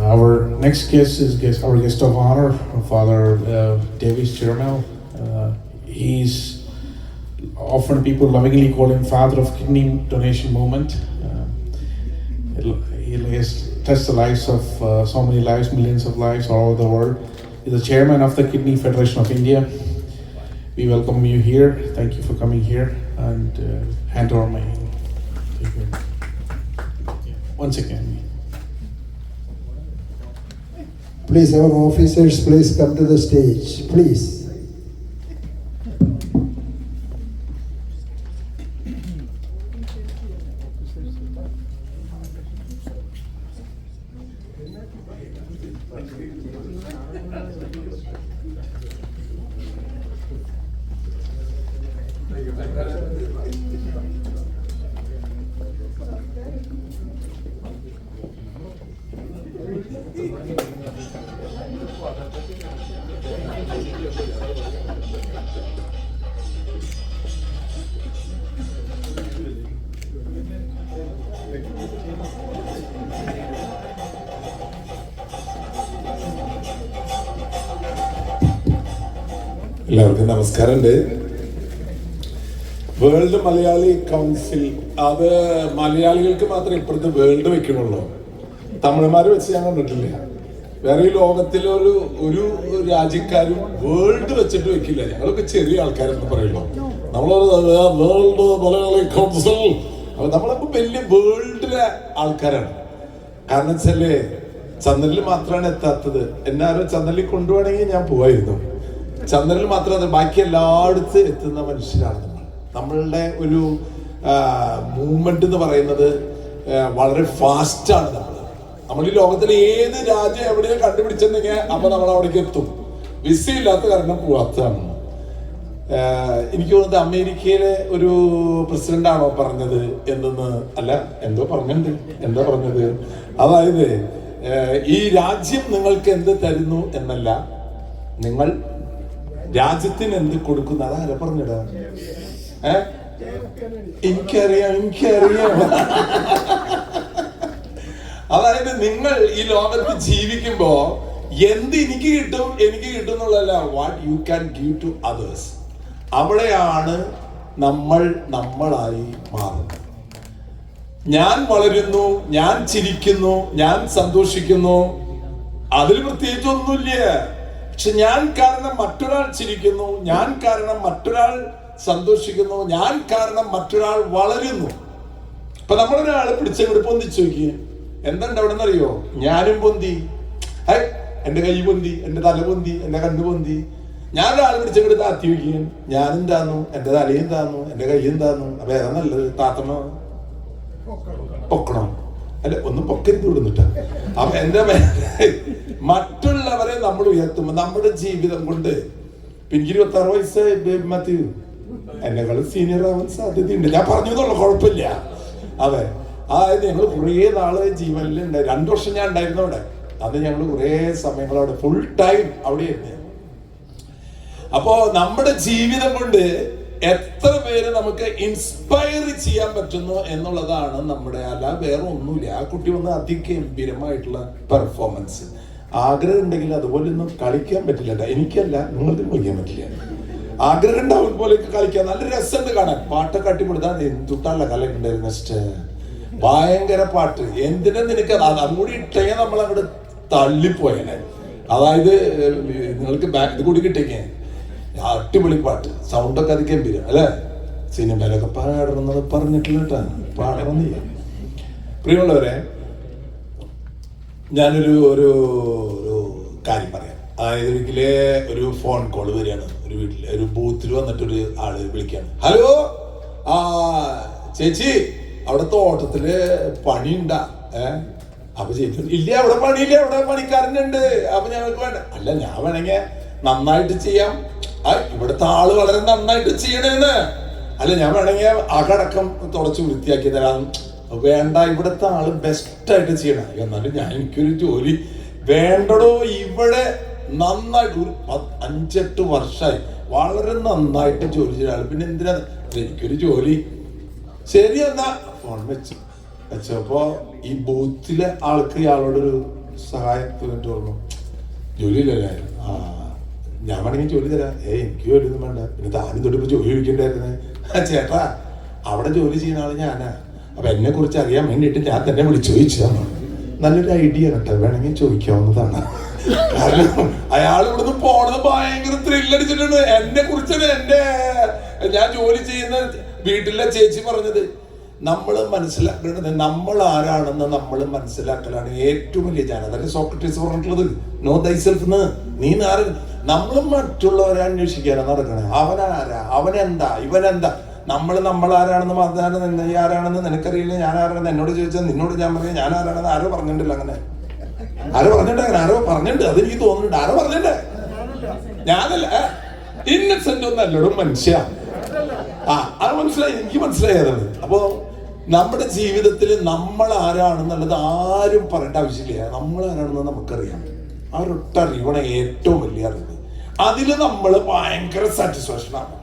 Our next guest is guest, our guest of honor, Father uh, Davis Jermel. Uh, he's often people lovingly call him Father of Kidney Donation Movement. Uh, he has touched the lives of uh, so many lives, millions of lives all over the world. He's the chairman of the Kidney Federation of India. We welcome you here. Thank you for coming here and uh, hand over my. You. Once again. Please, our officers, please come to the stage, please. എല്ലാവർക്കും നമസ്കാരമുണ്ട്. World Malayali council അത് മലയാളികൾക്ക് മാത്രമേ ഇപ്പോഴത്തെ world വെക്കണുള്ളൂ തമിഴ്മാര് വെച്ച് ഞാൻ കണ്ടിട്ടില്ല. വേറെ ഈ ലോകത്തിലെ ഒരു ഒരു രാജ്യക്കാരും വേൾഡ് വെച്ചിട്ട് വെക്കില്ല. ഞങ്ങളൊക്കെ ചെറിയ ആൾക്കാരെന്ന് പറയുള്ളൂ. നമ്മളൊരു വേൾഡ് മലയാളി കൗൺസിൽ. അപ്പൊ നമ്മളപ്പോ വലിയ വേൾഡിലെ ആൾക്കാരാണ്. കാരണം വെച്ചല്ലേ ചന്ദ്രനിൽ മാത്രമാണ് എത്താത്തത്. എന്നാലും ആരോ ചന്ദ്രനിൽ കൊണ്ടുപോകണമെങ്കിൽ ഞാൻ പോവായിരുന്നു. ചന്ദ്രനിൽ മാത്രമല്ല ബാക്കി എല്ലായിടത്തും എത്തുന്ന മനുഷ്യരാണ് നമ്മൾ. നമ്മളുടെ ഒരു മൂവ്മെന്റ് എന്ന് പറയുന്നത് വളരെ ഫാസ്റ്റാണ് നമ്മൾ. നമ്മൾ ഈ ലോകത്തിലെ ഏത് രാജ്യം എവിടെയും കണ്ടുപിടിച്ചെന്നെങ്കിൽ അപ്പൊ നമ്മൾ അവിടേക്ക് എത്തും. വിസ ഇല്ലാത്ത കാരണം പോവാത്തതാണ്. എനിക്ക് തോന്നുന്നത് അമേരിക്കയിലെ ഒരു പ്രസിഡന്റ് ആണോ പറഞ്ഞത് എന്തെന്ന് അല്ല എന്തോ പറഞ്ഞിട്ടുണ്ട് എന്താ പറഞ്ഞത്? അതായത് ഈ രാജ്യം നിങ്ങൾക്ക് എന്ത് തരുന്നു എന്നല്ല നിങ്ങൾ രാജ്യത്തിന് എന്ത് കൊടുക്കുന്ന? അതാരെ പറഞ്ഞിടാ എനിക്കറിയാം എനിക്കറിയാം. അതായത് നിങ്ങൾ ഈ ലോകത്ത് ജീവിക്കുമ്പോ എന്ത് എനിക്ക് കിട്ടും എനിക്ക് കിട്ടും എന്നുള്ളതല്ല what you can give to others അവിടെയാണ് നമ്മൾ നമ്മളായി മാറുന്നത്. ഞാൻ വളരുന്നു ഞാൻ ചിരിക്കുന്നു ഞാൻ സന്തോഷിക്കുന്നു. അതിൽ പ്രത്യേകിച്ച് ഒന്നുമില്ല പക്ഷെ ഞാൻ കാരണം മറ്റൊരാൾ ചിരിക്കുന്നു ഞാൻ കാരണം മറ്റൊരാൾ സന്തോഷിക്കുന്നു ഞാൻ കാരണം മറ്റൊരാൾ വളരുന്നു. ഇപ്പൊ നമ്മളൊരാളെ പിടിച്ച ഇവിടെ പൊന്തിച്ചു നോക്കി? എന്തുണ്ട് അവിടെ നിന്നറിയോ ഞാനും പൊന്തി. ഹൈ എന്റെ കൈ പൊന്തി എന്റെ തല പൊന്തി എന്റെ കണ്ണ് പൊന്തി. ഞാൻ ഒരാളെ ഇവിടെ താത്തി വയ്ക്കുകയും ഞാനും താന്നു എന്റെ തലയും താന്നു എന്റെ കൈയും താന്നു അപ്പൊ ഏതാ നല്ലത്? താത്തണോ പൊക്കണോ. അല്ല ഒന്ന് പൊക്കരുത് വിടുന്നിട്ട് അപ്പൊ എന്റെ മേ- മറ്റുള്ളവരെ നമ്മൾ ഉയർത്തുമ്പോ നമ്മുടെ ജീവിതം കൊണ്ട് എനിക്ക് ഇരുപത്തി ആറ് വയസ്സായി മാത്യു എന്നെക്കാളും സീനിയർ ആവാൻ സാധ്യതയുണ്ട്. ഞാൻ പറഞ്ഞു എന്നുള്ള കുഴപ്പമില്ല. അതെ. അതായത് ഞങ്ങൾ കുറേ നാൾ ജീവനിൽ ഉണ്ട് രണ്ടു വർഷം ഞാൻ ഉണ്ടായിരുന്നു അവിടെ. അന്ന് ഞങ്ങൾ കുറേ സമയങ്ങൾ അവിടെ. ഫുൾ ടൈം അവിടെ എത്തി അപ്പോ നമ്മുടെ ജീവിതം കൊണ്ട് എത്ര പേര് നമുക്ക് ഇൻസ്പയർ ചെയ്യാൻ പറ്റുന്നു എന്നുള്ളതാണ് നമ്മുടെ അല്ല വേറെ ഒന്നുമില്ല. ആ കുട്ടി വന്ന് അതിഗംഭീരമായിട്ടുള്ള പെർഫോമൻസ് ആഗ്രഹം ഉണ്ടെങ്കിൽ അതുപോലെ ഒന്നും കളിക്കാൻ പറ്റില്ല. എനിക്കല്ല നിങ്ങൾക്ക് കളിക്കാൻ പറ്റില്ല. ആഗ്രഹം ഉണ്ടാവും പോലെ കളിക്കാൻ. നല്ല രസമുണ്ട് കാണാൻ. പാട്ടൊക്കെ അട്ടിപ്പെടുത്താൻ എന്തുട്ടല്ല കലക്കുണ്ടായിരുന്നു നെക്സ്റ്റ് ഭയങ്കര പാട്ട്. എന്തിനാ നിനക്ക് അതുകൂടി ഇട്ടേ നമ്മൾ അങ്ങോട്ട് തള്ളിപ്പോയനെ. അതായത് നിങ്ങൾക്ക് ബാക്ക് ഇത് കൂടി കിട്ടിക്കേ അടിപൊളി പാട്ട്. സൗണ്ടൊക്കെ അത് ഗംഭീരം അല്ലേ? സിനിമയിലൊക്കെ പാടണമെന്നത് പറഞ്ഞിട്ടില്ല കേട്ടാ. പാടണമെന്നില്ല. പ്രിയമുള്ളവരെ ഞാനൊരു ഒരു ഒരു കാര്യം പറയാം. അതായത് ഒരിക്കലെ ഒരു ഫോൺ കോൾ വരികയാണ്. ഒരു വീട്ടിൽ ഒരു ബൂത്തിൽ വന്നിട്ടൊരു ആൾ വിളിക്കുകയാണ്. ഹലോ ആ ചേച്ചി അവിടെ തോട്ടത്തിൽ പണിയുണ്ടാ? ഏ? അപ്പൊ ചേച്ചി ഇല്ല അവിടെ പണിയില്ല അവിടെ പണിക്കാരനുണ്ട്. അപ്പൊ ഞങ്ങൾക്ക് വേണ്ട. അല്ല ഞാൻ വേണമെങ്കിൽ നന്നായിട്ട് ചെയ്യാം. ഇവിടുത്തെ ആൾ വളരെ നന്നായിട്ട് ചെയ്യണേന്ന്. അല്ല ഞാൻ വേണമെങ്കിൽ അകടക്കം തുടച്ച് വൃത്തിയാക്കി തരാം. വേണ്ട ഇവിടുത്തെ ആൾ ബെസ്റ്റ് ആയിട്ട് ചെയ്യണം. എന്നാലും ഞാൻ എനിക്കൊരു ജോലി വേണ്ടടോ. ഇവിടെ നന്നായിട്ട് ഒരു അഞ്ചെട്ട് വർഷമായി വളരെ നന്നായിട്ട് ജോലി ചെയ്ത പിന്നെ എന്തിനാ? എനിക്കൊരു ജോലി. ശരി എന്നാ. ഫോൺ വെച്ചു. വെച്ചപ്പോ ഈ ബൂത്തിലെ ആൾക്ക് ഇയാളോടൊരു സഹായത്തിന് തോന്നുന്നു ജോലി ഇല്ലല്ലേ ആ ഞാൻ വേണമെങ്കിൽ ജോലി തരാം. ഏ എനിക്ക് ജോലി ഒന്നും വേണ്ട. പിന്നെ താനും തൊട്ടിപ്പോ ജോലി ചോദിക്കണ്ടായിരുന്നേ. ചേട്ടാ അവിടെ ജോലി ചെയ്യുന്ന ആൾ ഞാനാ. അപ്പൊ എന്നെ കുറിച്ച് അറിയാൻ വേണ്ടിയിട്ട് ഞാൻ തന്നെ വിളിച്ചു ചോദിച്ചതാണ് നല്ലൊരു ഐഡിയ കേട്ടോ. വേണമെങ്കിൽ ചോദിക്കാവുന്നതാണ്. കാരണം അയാൾ ഇവിടുന്ന് പോണത് ഭയങ്കര ത്രില്ലടിച്ചിട്ടുണ്ട് എന്നെ കുറിച്ച് എന്റെ ഞാൻ ജോലി ചെയ്യുന്ന വീട്ടിലെ ചേച്ചി പറഞ്ഞത് നമ്മൾ മനസ്സിലാക്കേണ്ടത് നമ്മൾ ആരാണെന്ന് നമ്മൾ മനസ്സിലാക്കലാണ് ഏറ്റവും വലിയ ജ്ഞാനം അതല്ലേ സോക്രട്ടീസ് പറഞ്ഞിട്ടുള്ളത് നോ ദൈസെൽഫ് നീ ആര് നമ്മൾ മറ്റുള്ളവരെ അന്വേഷിക്കാനാണ് നടക്കണേ. അവനാരാ? അവനെന്താ? ഇവനെന്താ? നമ്മൾ നമ്മൾ ആരാണെന്ന് മതാണെന്ന് നീ ആരാണെന്ന് നിനക്കറിയില്ല ഞാൻ ആരാണെന്ന് എന്നോട് ചോദിച്ചാൽ നിന്നോട് ഞാൻ പറയാം ഞാൻ ആരാണെന്ന് ആരോ പറഞ്ഞിട്ടില്ല അങ്ങനെ. ആരോ പറഞ്ഞിട്ട് അങ്ങനെ ആരോ പറഞ്ഞിട്ടുണ്ട് അതെനിക്ക് തോന്നുന്നുണ്ട് ആരോ പറഞ്ഞിട്ട്. ഞാനല്ല ഇന്നസെന്റ് ഒന്നല്ലോടും മനുഷ്യ. ആ അത് മനസ്സിലായി എനിക്ക് മനസ്സിലായത്. അപ്പോ നമ്മുടെ ജീവിതത്തിൽ നമ്മൾ ആരാണെന്നുള്ളത് ആരും പറയേണ്ട ആവശ്യമില്ല. നമ്മൾ ആരാണെന്ന് നമുക്കറിയാം. ആ ഒരൊട്ടറിവണ ഏറ്റവും വലിയ അറിവ്. അതിൽ നമ്മൾ ഭയങ്കര സാറ്റിസ്ഫാക്ഷൻ ആണ്.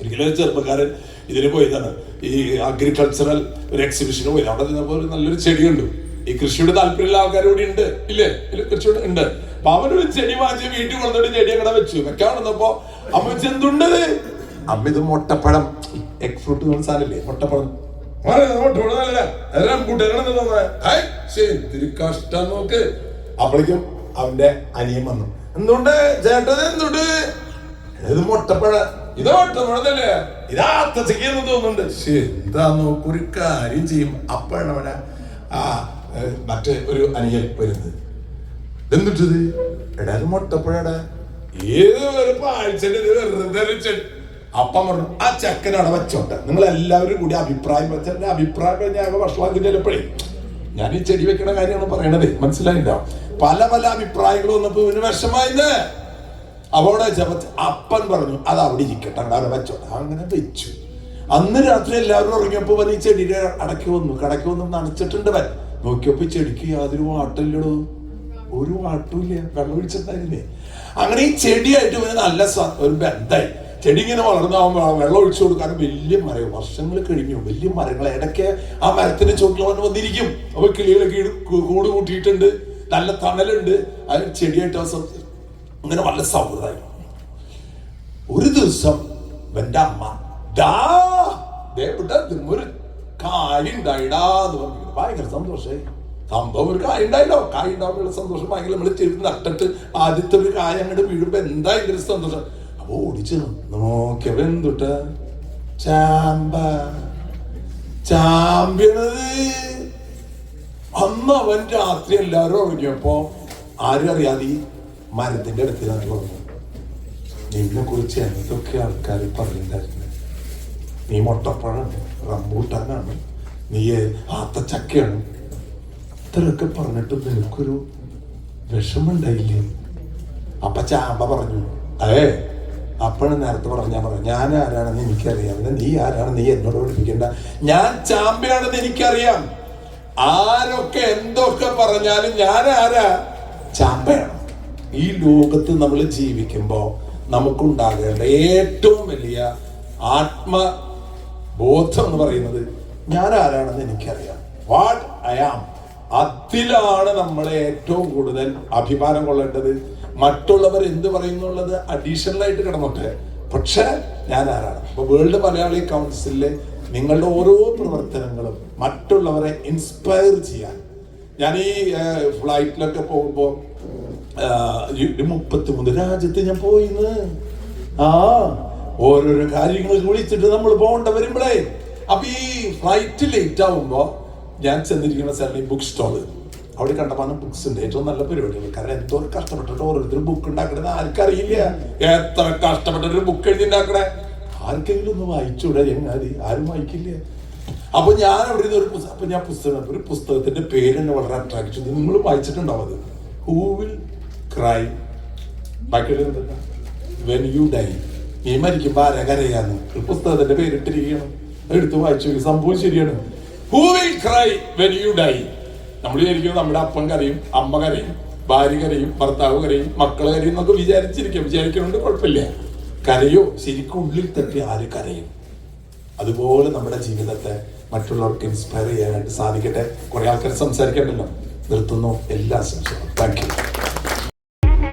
ഒരിക്കലും ഒരു ചെറുപ്പക്കാരൻ ഇതിന് പോയതാണ്. ഈ അഗ്രികൾച്ചറൽ ഒരു എക്സിബിഷന് പോയി. അവിടെ ചെന്നപ്പോൾ നല്ലൊരു ചെടിയുണ്ട്. ഈ കൃഷിയുടെ താല്പര്യമുള്ള ആൾക്കാർ കൂടി ഉണ്ട്. ഇല്ലേ? കൃഷിയോട് ഉണ്ട്. അപ്പൊ അവനൊരു ചെടി വാങ്ങിച്ച് വീട്ടിൽ കൊണ്ടുപോയി ചെടി അങ്ങനെ വെച്ചു. വെക്കാൻ വന്നപ്പോ അമ്മ വെച്ച് എന്തുണ്ട് അമ്മ ഇത് മുട്ടപ്പഴം. എഗ് ഫ്രൂട്ട് എന്ന് സാധനമില്ലേ? മുട്ടപ്പഴം. നോക്ക്. അപ്പോഴേക്കും അവന്റെ അനിയൻ വന്നു. എന്തുണ്ട്? ചേട്ടൻ എന്തുണ്ട്? മുട്ടപ്പഴ. ഇത് മുട്ടപ്പഴല്ലേ ഇതാ അത്തച്ചയ്ക്കെന്ന് തോന്നുന്നുണ്ട്. ശ്ശേ, ഒരു കാര്യം ചെയ്യും. അപ്പോഴാണ് അവനെ ആ മറ്റേ ഒരു അനിയൻ വരുന്നത്. എന്നിട്ടത് എടാ മുട്ടപ്പഴടാ. ഏത് ഒരു പാഴ്ചന്റെ വെറുതെ അപ്പം പറഞ്ഞു ആ ചെക്കനവിടെ വെച്ചോട്ടെ. നിങ്ങൾ എല്ലാവരും കൂടി അഭിപ്രായം വെച്ചാൽ അഭിപ്രായം ഞാൻ ഭക്ഷണം ചിലപ്പോഴേ ഞാൻ ഈ ചെടി വെക്കണ കാര്യമാണ് പറയണത്. മനസ്സിലായില്ല. പല പല അഭിപ്രായങ്ങൾ വന്നപ്പോ ഇവന് വിഷമായിന്ന് അവിടെ ചവച്ച് അപ്പൻ പറഞ്ഞു അത് അവിടെ ഇരിക്കട്ടെ അവിടെ വെച്ചോട്ടെ അങ്ങനെ വെച്ചു. അന്ന് രാത്രി എല്ലാവരും ഉറങ്ങിയപ്പോ വന്ന് ഈ ചെടിയുടെ അടക്കി വന്നു കടക്കി വന്നു നനച്ചിട്ടുണ്ട് വൻ നോക്കിയപ്പോ ചെടിക്ക് യാതൊരു വാട്ടില്ലടോ ഒരു വാട്ടുമില്ല വെള്ളം ഒഴിച്ചിട്ടുണ്ടായിരുന്നേ അങ്ങനെ ഈ ചെടിയായിട്ട് ഇവന് നല്ല ഒരു ബന്ധമായി. ചെടി ഇങ്ങനെ വളർന്നാകുമ്പോൾ വെള്ളം ഒഴിച്ചു കൊടുക്കാനും വലിയ മരം വർഷങ്ങൾ കഴിഞ്ഞു. വലിയ മരങ്ങൾ. ഇടയ്ക്ക് ആ മരത്തിന്റെ ചോട്ടിൽ വന്ന് വന്നിരിക്കും. അപ്പൊ കിളികളൊക്കെ കൂട് കൂട്ടിയിട്ടുണ്ട്. നല്ല തണലുണ്ട്. അത് ചെടിയായിട്ട് സം- വല്ല സൗഹൃദമായി. ഒരു ദിവസം എന്റെ അമ്മ ദാ ഒരു കായ എന്ന് പറഞ്ഞു. ഭയങ്കര സന്തോഷമായി. സംഭവം ഒരു കായ ഉണ്ടായില്ലോ. കായ ഉണ്ടാവുമ്പോൾ സന്തോഷം ഭയങ്കര നമ്മൾ ചെരുത്ത് നട്ടിട്ട് ആദ്യത്തെ ഒരു കായ അങ്ങോട്ട് വീഴുമ്പോ എന്താ ഇതിന്റെ സന്തോഷം? അപ്പൊ ഓടിച്ചു നോക്കിയവെന്തുട്ട് ചാമ്പ ചാമ്പ്യണത് അന്ന് അവൻ രാത്രി എല്ലാവരും ഉറങ്ങിയപ്പോ ആരും അറിയാതെ മരത്തിന്റെ അടുത്ത് ഞാൻ പറഞ്ഞു നിന്നെ കുറിച്ച് എന്തൊക്കെ ആൾക്കാർ പറയുന്നുണ്ടായിരുന്നു നീ മുട്ടപ്പഴാണ് റംബൂട്ടാനാണ്? നീ ആത്തച്ചക്കയാണ്? ഇത്രയൊക്കെ പറഞ്ഞിട്ട് നിനക്കൊരു വിഷമുണ്ടായില്ലേ അപ്പ ചാമ്പ പറഞ്ഞു അതെ അപ്പഴും നേരത്തെ പറഞ്ഞാ പറഞ്ഞു ഞാൻ ആരാണെന്ന് എനിക്കറിയാം. നീ ആരാണെന്ന് നീ എന്നോട് പഠിപ്പിക്കണ്ട. ഞാൻ ചാമ്പയാണെന്ന് എനിക്കറിയാം. ആരൊക്കെ എന്തൊക്കെ പറഞ്ഞാലും ഞാൻ ആരാ? ചാമ്പയാണ്? ഈ ലോകത്ത് നമ്മൾ ജീവിക്കുമ്പോൾ നമുക്കുണ്ടാകേണ്ട ഏറ്റവും വലിയ ആത്മബോധം എന്ന് പറയുന്നത് ഞാൻ ആരാണെന്ന് എനിക്കറിയാം. വാട്ട് ഐ ആം അതിലാണ് നമ്മളെ ഏറ്റവും കൂടുതൽ അഭിമാനം കൊള്ളേണ്ടത്. മറ്റുള്ളവർ എന്ത് പറയുന്നുള്ളത് അഡീഷണൽ ആയിട്ട് കിടന്നോട്ടെ. പക്ഷെ ഞാൻ ആരാണ്? അപ്പൊ വേൾഡ് മലയാളി കൗൺസിലിലെ നിങ്ങളുടെ ഓരോ പ്രവർത്തനങ്ങളും മറ്റുള്ളവരെ ഇൻസ്പയർ ചെയ്യാൻ. ഞാൻ ഈ ഫ്ലൈറ്റിലൊക്കെ പോകുമ്പോൾ മുപ്പത്തി മൂന്ന് രാജ്യത്ത് ഞാൻ പോയിന്ന്. ആ ഓരോരോ കാര്യങ്ങൾ വിളിച്ചിട്ട് നമ്മൾ പോകേണ്ട വരുമ്പോഴേ അപ്പൊ ഈ ഫ്ലൈറ്റ് ലേറ്റ് ആവുമ്പോ ഞാൻ ചെന്നിരിക്കുന്ന സ്ഥലം ഈ ബുക്ക് സ്റ്റോൾ അവിടെ കണ്ടപ്പോ ബുക്സ് ഉണ്ട് ഏറ്റവും നല്ല പരിപാടികൾ. കാരണം എന്തോ കഷ്ടപ്പെട്ടിട്ട് ഓരോരുത്തരും ബുക്ക് ഉണ്ടാക്കണത് ആർക്കറിയില്ല. എത്ര കഷ്ടപ്പെട്ട ഒരു ബുക്ക് എഴുതി ഉണ്ടാക്കണേ ആർക്കെങ്കിലും ഒന്ന് വായിച്ചൂടെ എങ്ങാതി ആരും വായിക്കില്ല. അപ്പൊ ഞാൻ അവിടെ ഒരു പുസ്തകം അപ്പൊ ഞാൻ പുസ്തകം ഒരു പുസ്തകത്തിന്റെ പേര് എന്നെ വളരെ അട്രാക്ട് ചെയ്തു. നിങ്ങൾ വായിച്ചിട്ടുണ്ടാവും അത്. Who will cry when you die നീ മരിക്കുമ്പോ ആരാ കരയാന്ന്? ഒരു പുസ്തകത്തിന്റെ പേരിട്ടിരിക്കണം എടുത്ത് വായിച്ചു നോക്കി. സംഭവം ശരിയാണ്. Who will cry when you die നമ്മൾ വിചാരിക്കും നമ്മുടെ അപ്പൻ കരയും അമ്മ കരയും ഭാര്യ കരയും ഭർത്താവ് കരയും മക്കൾ കരയും എന്നൊക്കെ വിചാരിച്ചിരിക്കും. വിചാരിക്കണോണ്ട് കുഴപ്പമില്ല. കരയോ? ശരിക്കും ഉള്ളിൽ തട്ടി ആര് കരയും? അതുപോലെ നമ്മുടെ ജീവിതത്തെ മറ്റുള്ളവർക്ക് ഇൻസ്പയർ ചെയ്യാനായിട്ട് സാധിക്കട്ടെ. കുറെ ആൾക്കാർ സംസാരിക്കണ്ടല്ലോ. നിർത്തുന്നു. എല്ലാ സംശയവും താങ്ക് യു